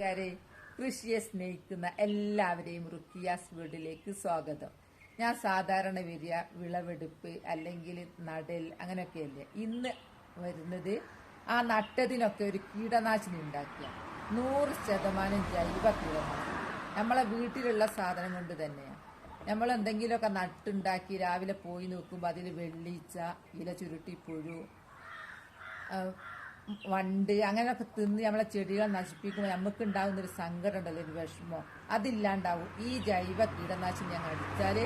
കൂട്ടുകാരെ കൃഷിയെ സ്നേഹിക്കുന്ന എല്ലാവരെയും റുക്കിയാസ് വീടിലേക്ക് സ്വാഗതം. ഞാൻ സാധാരണ വരിക വിളവെടുപ്പ് അല്ലെങ്കിൽ നടൽ അങ്ങനെയൊക്കെയല്ലേ. ഇന്ന് വരുന്നത് ആ നട്ടതിനൊക്കെ ഒരു കീടനാശിനി ഉണ്ടാക്കുക നൂറ് ശതമാനം ജൈവ കീടനാശിനി നമ്മളെ വീട്ടിലുള്ള സാധനം കൊണ്ട് തന്നെയാണ് നമ്മൾ എന്തെങ്കിലുമൊക്കെ നട്ടുണ്ടാക്കി രാവിലെ പോയി നോക്കുമ്പോൾ അതിൽ വെള്ളീച്ച ഇല ചുരുട്ടി പുഴു വണ്ട് അങ്ങനെയൊക്കെ തിന്ന് നമ്മളെ ചെടികൾ നശിപ്പിക്കുമ്പോൾ നമുക്ക് ഉണ്ടാകുന്ന ഒരു സങ്കടം ഉണ്ടല്ലോ ഒരു വിഷമോ? അതില്ലാണ്ടാവും. ഈ ജൈവ കീടനാശിനി ഞങ്ങൾ അടിച്ചാൽ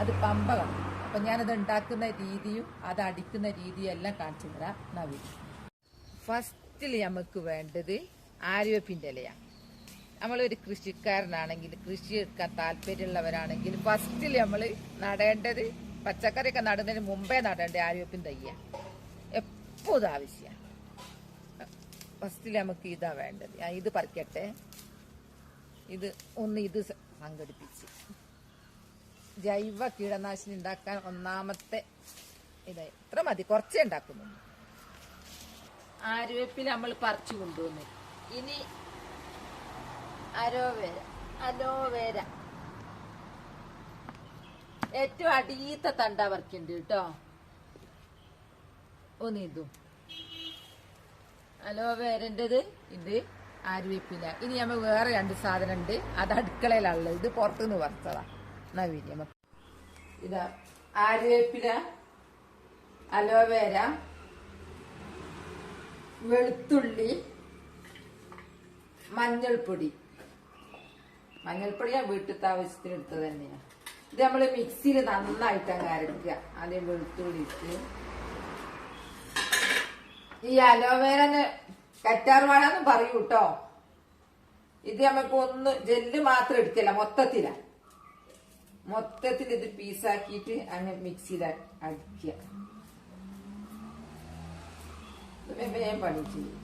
അത് പമ്പ കളയും അപ്പം ഞാനത് ഉണ്ടാക്കുന്ന രീതിയും അത് അടിക്കുന്ന രീതിയും എല്ലാം കാണിച്ചു തരാം. നവി ഫസ്റ്റിൽ നമുക്ക് വേണ്ടത് ആര്യവേപ്പിന്റെ ഇലയാണ് നമ്മളൊരു കൃഷിക്കാരനാണെങ്കിൽ കൃഷി എടുക്കാൻ താല്പര്യമുള്ളവരാണെങ്കിൽ ഫസ്റ്റിൽ നമ്മൾ നടേണ്ടത് പച്ചക്കറിയൊക്കെ നടുന്നതിന് മുമ്പേ നടേണ്ടത് ആര്യവേപ്പിൻ തയ്യ എപ്പോഴും ആവശ്യമാണ് ഫസ്റ്റിൽ നമുക്ക് ഇതാ വേണ്ടത്. ഞാൻ ഇത് പറിക്കട്ടെ. ഇത് ഒന്ന് ഇത് സംഘടിപ്പിച്ച്. ജൈവ കീടനാശിനി ഉണ്ടാക്കാൻ ഒന്നാമത്തെ ഇത് ഇത്ര മതി? കുറച്ചേ ഉണ്ടാക്കുന്നുള്ളൂ. ആരോപ്പിൽ നമ്മൾ പറിച്ചു കൊണ്ടുവന്നു. ഇനി അരോവേര അലോവേര. ഏറ്റവും അടിയത്തെ തണ്ട വർക്കുണ്ട് കേട്ടോ. ഒന്ന് ഇതും. അലോവേരന്റെത് ഇത് ആര്യവേപ്പില ഇനി നമ്മൾ വേറെ രണ്ട് സാധനം ഉണ്ട് അത് അടുക്കളയിലുള്ളത് ഇത് പുറത്തുനിന്ന് പറഞ്ഞതാ നവീൻ നമുക്ക് ഇതാ. ആരുവേപ്പില അലോവേര വെളുത്തുള്ളി മഞ്ഞൾപ്പൊടി. മഞ്ഞൾപ്പൊടി ഞാൻ വീട്ടിലത്തെ ആവശ്യത്തിന് എടുത്തത് തന്നെയാണ് ഇത് നമ്മൾ മിക്സിയിൽ നന്നായിട്ട് അങ്ങ് അരക്കുക. ആദ്യം വെളുത്തുള്ളി ഇട്ട്. ഈ അലോവേരന് കറ്റാർവാഴന്ന് പറയൂ കേട്ടോ ഇത് നമുക്ക് ഒന്ന് ജെല്ല് മാത്രം എടുക്കില്ല മൊത്തത്തില. മൊത്തത്തിൽ ഇത് പീസാക്കിയിട്ട് അങ്ങ് മിക്സിയിൽ അടിക്കുക വേഗം പണി ചെയ്യും.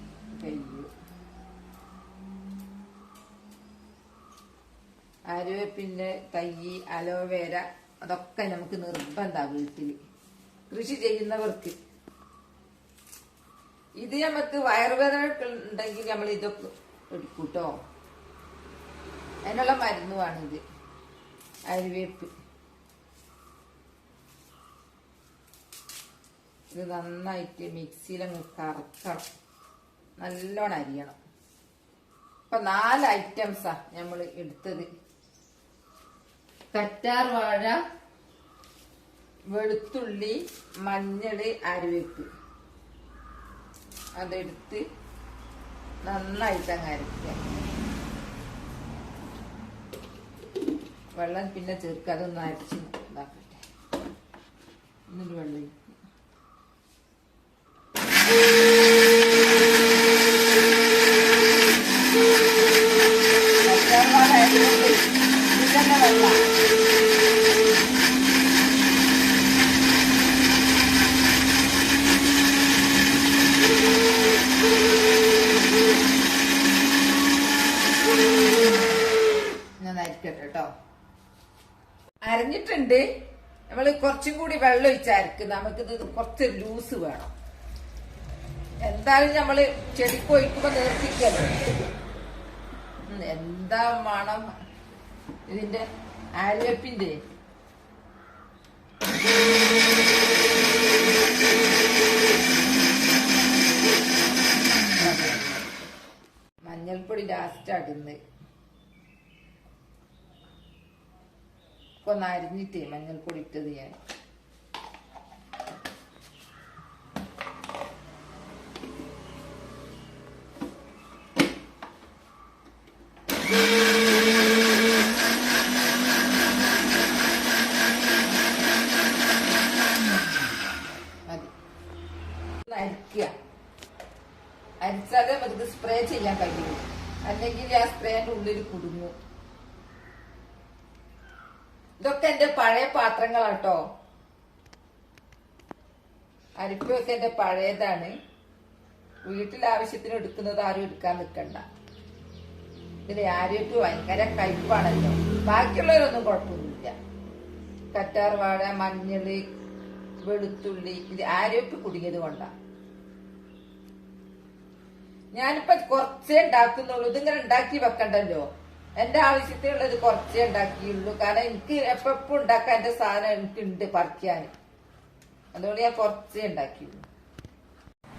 ആര്യവേപ്പിന്റെ തൈ അലോവേര അതൊക്കെ നമുക്ക് നിർബന്ധമാണ് വീട്ടിൽ കൃഷി ചെയ്യുന്നവർക്ക്. ഇത് നമുക്ക് വയറുവേദന ഉണ്ടെങ്കിൽ നമ്മൾ ഇതൊക്കെ എടുക്കും കേട്ടോ അതിനുള്ള മരുന്നുമാണിത് അരിവേപ്പ്. ഇത് നന്നായിട്ട് മിക്സിയിലങ്ങ് കറക്കണം. നല്ലോണം അരിയണം. ഇപ്പൊ നാല് ഐറ്റംസാ നമ്മൾ എടുത്തത്. കറ്റാർ വാഴ വെളുത്തുള്ളി മഞ്ഞൾ അരിവേപ്പ്. അതെടുത്ത് നന്നായിട്ട് അങ്ങ് അരയ്ക്കുക വെള്ളം പിന്നെ ചേർക്കുക. അതൊന്ന് അരച്ച് ഇതാക്കട്ടെ. എന്നിട്ട് വെള്ളം ഒഴിക്കുക. കറ്റാർവാഴ ആയതുകൊണ്ട് ഇതിന്റെ വെള്ളം ഞാൻ അരിക്കട്ടെ കേട്ടോ അരഞ്ഞിട്ടുണ്ട് നമ്മൾ കുറച്ചും കൂടി വെള്ളം ഒഴിച്ചായിരിക്കും. അരക്കും നമുക്കിത് കുറച്ച് ലൂസ് വേണം. എന്തായാലും നമ്മൾ ചെടിക്ക് ഒഴിക്കുമ്പോ നിർത്തിക്കല്ലോ? എന്താ മണം? ഇതിന്റെ ആര്യപ്പിന്റെ. മഞ്ഞൾപ്പൊടി ലാസ്റ്റ് അടുന്ന് ഇപ്പൊ നരിഞ്ഞിട്ടേ മഞ്ഞൾപ്പൊടി ഇട്ടത് ഞാൻ. അരിക്കുക. അരിച്ചാലേ നമുക്ക് സ്പ്രേ ചെയ്യാൻ കഴിയും. അല്ലെങ്കിൽ ആ സ്പ്രേന്റെ ഉള്ളിൽ കുടുങ്ങും ഇതൊക്കെ എന്റെ പഴയ പാത്രങ്ങളാട്ടോ. അരിപ്പൊക്കെ എന്റെ പഴയതാണ്. വീട്ടിൽ ആവശ്യത്തിന് എടുക്കുന്നത് ആരും എടുക്കാൻ നിൽക്കണ്ട ഇതിലെ ആരോഗ്യ ഭയങ്കര കയ്പാണല്ലോ. ബാക്കിയുള്ളവരൊന്നും കുഴപ്പമൊന്നുമില്ല. കറ്റാർ വാഴ മഞ്ഞൾ വെളുത്തുള്ളി ഇത് ആരോഗ്യ കുടുങ്ങിയത് കൊണ്ടാ. ഞാനിപ്പോ കുറച്ചേ ഉണ്ടാക്കുന്നുള്ളൂ. ഇതിങ്ങനെ ഉണ്ടാക്കി വെക്കണ്ടല്ലോ. എന്റെ ആവശ്യത്തിനുള്ളത് കുറച്ചേ ഉണ്ടാക്കിയുള്ളൂ. കാരണം എനിക്ക് എപ്പോഴും ഉണ്ടാക്കാൻ എന്റെ സാധനം എനിക്കുണ്ട് പറിക്കാൻ അതുകൊണ്ട് ഞാൻ കുറച്ചേ ഉണ്ടാക്കിയുള്ളൂ.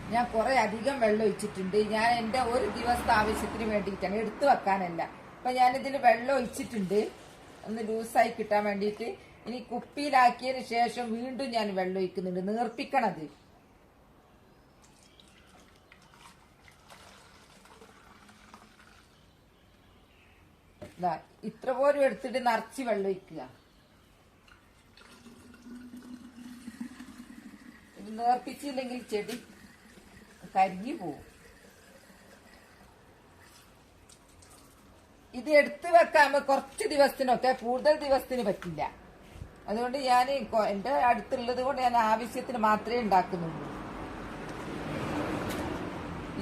ഞാൻ കുറെ അധികം വെള്ളം ഒഴിച്ചിട്ടുണ്ട്. ഞാൻ എന്റെ ഒരു ദിവസത്തെ ആവശ്യത്തിന് വേണ്ടിയിട്ടാണ്. എടുത്തു വെക്കാനല്ല. അപ്പൊ ഞാനിതിൽ വെള്ളം ഒഴിച്ചിട്ടുണ്ട്. ഒന്ന് ലൂസായി കിട്ടാൻ വേണ്ടിയിട്ട്. ഇനി കുപ്പിയിലാക്കിയതിന് ശേഷം വീണ്ടും ഞാൻ വെള്ളം ഒഴിക്കുന്നുണ്ട്. നീർപ്പിക്കണത്. ഇത്ര പോലും എടുത്തിട്ട് നിറച്ച് വെള്ളം ഒഴിക്കുക. ഇത് നേർപ്പിച്ചില്ലെങ്കിൽ ചെടി കരിഞ്ഞു പോവും. ഇത് എടുത്തു വെക്കാൻ കുറച്ച് ദിവസത്തിനൊക്കെ കൂടുതൽ ദിവസത്തിന് പറ്റില്ല. അതുകൊണ്ട് ഞാൻ എന്റെ അടുത്തുള്ളത് കൊണ്ട് ഞാൻ ആവശ്യത്തിന് മാത്രമേ ഉണ്ടാക്കുന്നുള്ളൂ.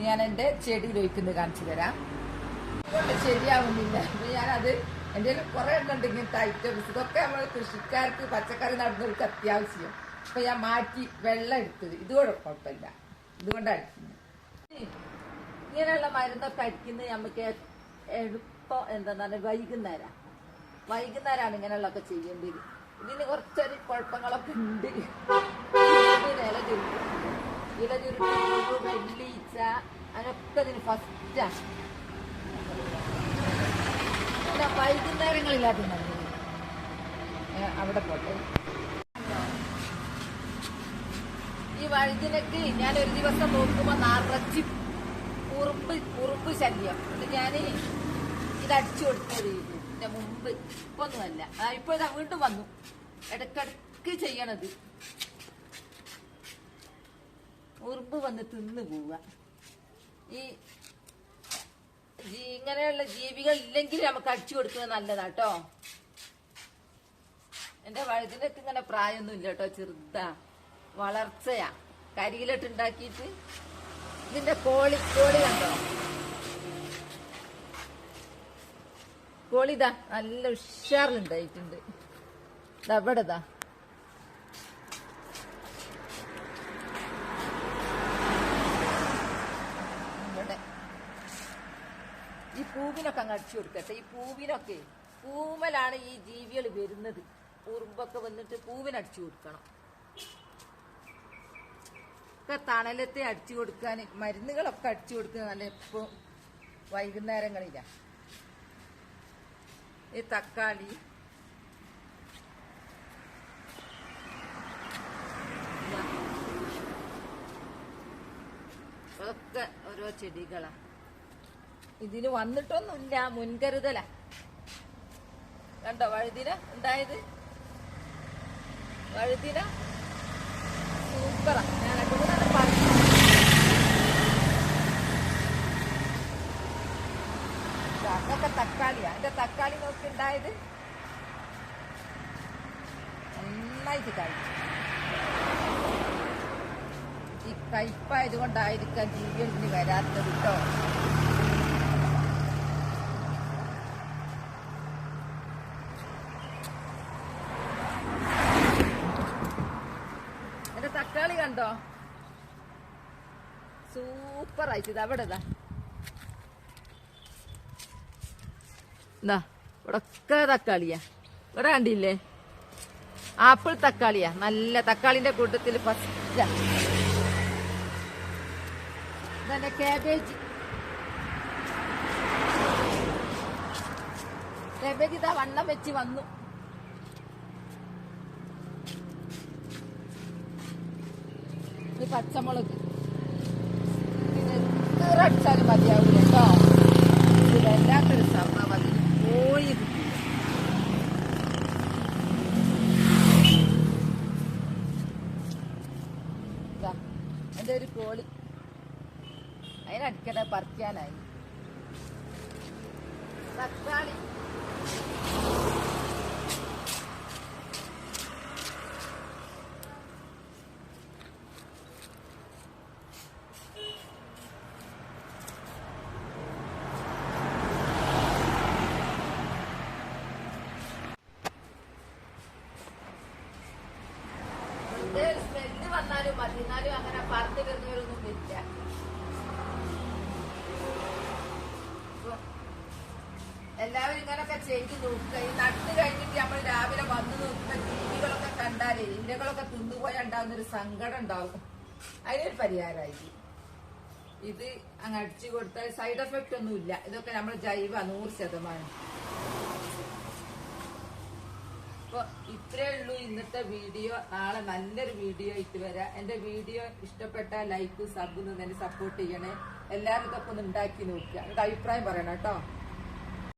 ഞാൻ എന്റെ ചെടിയിൽ ഒഴിക്കുന്നത് കാണിച്ചു തരാം. ശരിയാവുന്നില്ല. ഞാനത് എന്റെ കുറെ എണ്ണം ഉണ്ട് ഇങ്ങനത്തെ ഐറ്റംസ് ഇതൊക്കെ നമ്മൾ കൃഷിക്കാർക്ക് പച്ചക്കറി നടന്നവർക്ക് അത്യാവശ്യം. അപ്പൊ ഞാൻ മാറ്റി വെള്ളം എടുത്തത്. ഇതുകൂടെ കുഴപ്പമില്ല. ഇതുകൊണ്ടാണ് അടിക്കുന്നത്. ഇങ്ങനെയുള്ള മരുന്നൊക്കെ അടിക്കുന്നത് നമുക്ക് എളുപ്പം എന്താ വൈകുന്നേരം. വൈകുന്നേരമാണ് ഇങ്ങനെയുള്ളതൊക്കെ ചെയ്യേണ്ടത്. ഇതിന് കുറച്ചൊരു കുഴപ്പങ്ങളൊക്കെ ഉണ്ട്. ഇല ചുരുട്ടും. ഇല ചുരുട്ടും വെള്ളീച്ച അതിനൊക്കെ ഇതിന് ഫസ്റ്റാണ് അല്ല വൈകുന്നേരങ്ങളില്ലാതെ നല്ലത് ഏ, അവിടെ പോട്ടെ. ഈ വഴുതിനൊക്കെ ഞാൻ ഒരു ദിവസം നോക്കുമ്പോ നിറച്ച് ഉറുമ്പ് ഉറുമ്പ് ശല്യം. എന്നിട്ട് ഞാൻ ഇത് അടിച്ചു കൊടുത്തത് ഇതിന്റെ മുമ്പ്. ഇപ്പൊ ഒന്നുമല്ല ഇപ്പൊ ഇതാ വീണ്ടും വന്നു. ഇടക്കിടക്ക് ചെയ്യണത്. ഉറുമ്പ് വന്ന് തിന്നു പോവുക. ഈ ഇങ്ങനെയുള്ള ജീവികൾ ഇല്ലെങ്കിൽ നമുക്ക് അടിച്ചു കൊടുക്കുന്നത് നല്ലതാട്ടോ. എന്റെ വഴുതിനൊക്കെ ഇങ്ങനെ പ്രായമൊന്നും ഇല്ല കേട്ടോ ചെറുതാ. വളർച്ചയാ. കരിയിലിട്ട് ഉണ്ടാക്കിയിട്ട് ഇതിന്റെ കോളി കോളി കണ്ടോ? കോളിതാ നല്ല ഉഷാറിലുണ്ടായിട്ടുണ്ട്. ഇതാ ഇവിടെ ഈ അടിച്ചു കൊടുക്കട്ടെ. ഈ പൂവിനൊക്കെ പൂമലാണ് ഈ ജീവികൾ വരുന്നത്. ഉറുമ്പൊക്കെ വന്നിട്ട് പൂവിനടിച്ചു കൊടുക്കണം. ഒക്കെ തണലത്തെ അടിച്ചു കൊടുക്കാൻ മരുന്നുകളൊക്കെ അടിച്ചു കൊടുക്കുക നല്ല ഇപ്പൊ വൈകുന്നേരങ്ങളിലാ ഈ തക്കാളി ഒക്കെ ഓരോ ചെടികളാ. ഇതിന് വന്നിട്ടൊന്നുമില്ല മുൻകരുതല. കണ്ടോ വഴുതിന ഉണ്ടായത് വഴുതിന സൂപ്പറാ. ഞാൻ മൂന്നെണ്ണം പറഞ്ഞു. തക്കാളിയാ തക്കാളി. ജീവികളിന് വരാത്തത് കേട്ടോ എന്റെ തക്കാളി കണ്ടോ? സൂപ്പർ ആയിട്ട് അവിടെ ഇതാ. എന്താ ഇവിടെ ഒക്കെ തക്കാളിയാ. ഇവിടെ കണ്ടില്ലേ? ആപ്പിൾ തക്കാളിയാ. നല്ല തക്കാളിന്റെ കൂട്ടത്തിൽ ഫസ്റ്റ് ഇതന്നെ കാബേജ് കാബേജ് ഇതാ വണ്ണം വെച്ച് വന്നു. പച്ചമുളക്. പിന്നെ എത്ര അടിച്ചാലും വന്നാലും ഇല്ല. എല്ലാവരും ഇങ്ങനൊക്കെ ചെയ്ത് നോക്കുക. ഈ നട്ട് കഴിഞ്ഞിട്ട് നമ്മൾ രാവിലെ വന്ന് നോക്കുന്ന ജീവികളൊക്കെ കണ്ടാലേ ഇന്നകളൊക്കെ തിന്നുപോയാൽ ഉണ്ടാവുന്ന ഒരു സങ്കടം ഉണ്ടാവും. അതിനൊരു പരിഹാരമായി ഇത് അങ്ങ് അടിച്ചു കൊടുത്താൽ സൈഡ് എഫക്റ്റ് ഒന്നുമില്ല. ഇതൊക്കെ നമ്മൾ ജൈവ നൂറ് ശതമാനം. ഇത്രേ ഉള്ളൂ ഇന്നത്തെ വീഡിയോ. നാളെ നല്ലൊരു വീഡിയോ ആയിട്ട് വരാം. എന്റെ വീഡിയോ ഇഷ്ടപ്പെട്ട ലൈക്ക് സബ് എന്നെ സപ്പോർട്ട് ചെയ്യണേ. എല്ലാവർക്കും ഒന്ന് ഉണ്ടാക്കി നോക്കുക. അഭിപ്രായം പറയണം കേട്ടോ.